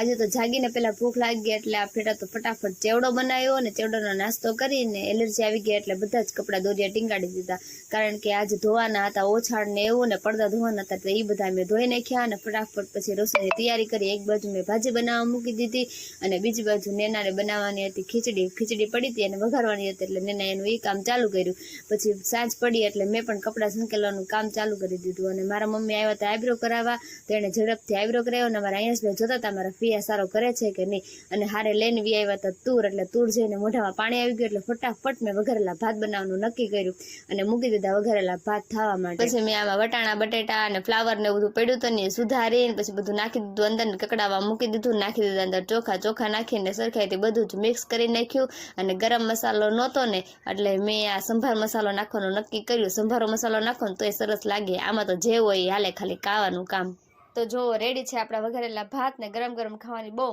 આજે તો જાગીને પેલા ભૂખ લાગી ગઈ એટલે આ ફેટા તો ફટાફટ ચેવડો બનાવ્યો અને ચેવડોનો નાસ્તો કરીને એલર્જી આવી ગઈ એટલે બધા જ કપડાં દોરિયા ટીંગાડી દીધા. કારણ કે આજે ધોવાના હતા ઓછાડ ને એવું ને પડદા ધોવાના હતા, એટલે એ બધા મેં ધોઈ નાખ્યા અને ફટાફટ પછી રસોઈની તૈયારી કરી. એક બાજુ મેં ભાજી બનાવવા મૂકી દીધી અને બીજી બાજુ નેનાને બનાવવાની હતી ખીચડી. ખીચડી પડી હતી અને વઘારવાની હતી એટલે નેના એનું એ કામ ચાલુ કર્યું. પછી સાંજ પડી એટલે મેં પણ કપડાં સંકેલવાનું કામ ચાલુ કરી દીધું અને મારા મમ્મી આવ્યા હતા આઈબ્રો કરાવવા. તેણે ઝડપથી આઈબ્રો કરાવ્યો અને મારા અહીંયા જોતા હતા, મારા ફિયા સારો કરે છે કે નહીં? અને હારે લઈને વી આવ્યા હતા તુર, એટલે તુર જઈને મોઢામાં પાણી આવી ગયું એટલે ફટાફટ મેં વઘારેલા ભાત બનાવવાનું નક્કી કર્યું અને મૂકી દીધા વઘારેલા ભાત થવા માટે. પછી મેં આમાં વટાણા, બટેટા અને ફ્લાવર ને બધું પડ્યું હતું ને સુધારીને પછી બધું નાખી દીધું અંદર કકડાવા મૂકી દીધું, નાખી દીધું અંદર ચોખા ચોખા નાખીને સરખાઈથી બધું જ મિક્સ કરી નાખ્યું અને ગરમ મસાલો નહોતો ને એટલે મેં આ સંભાર મસાલો નાખવાનું નક્કી કર્યું. સંભારો મસાલો નાખો ને તો એ સરસ લાગે. આમાં તો જે હોય હાલે ખાલી કાવાનું કામ. તો જો રેડી છે આપણા વઘારેલા ભાત ને ગરમ ગરમ ખાવાની બહુ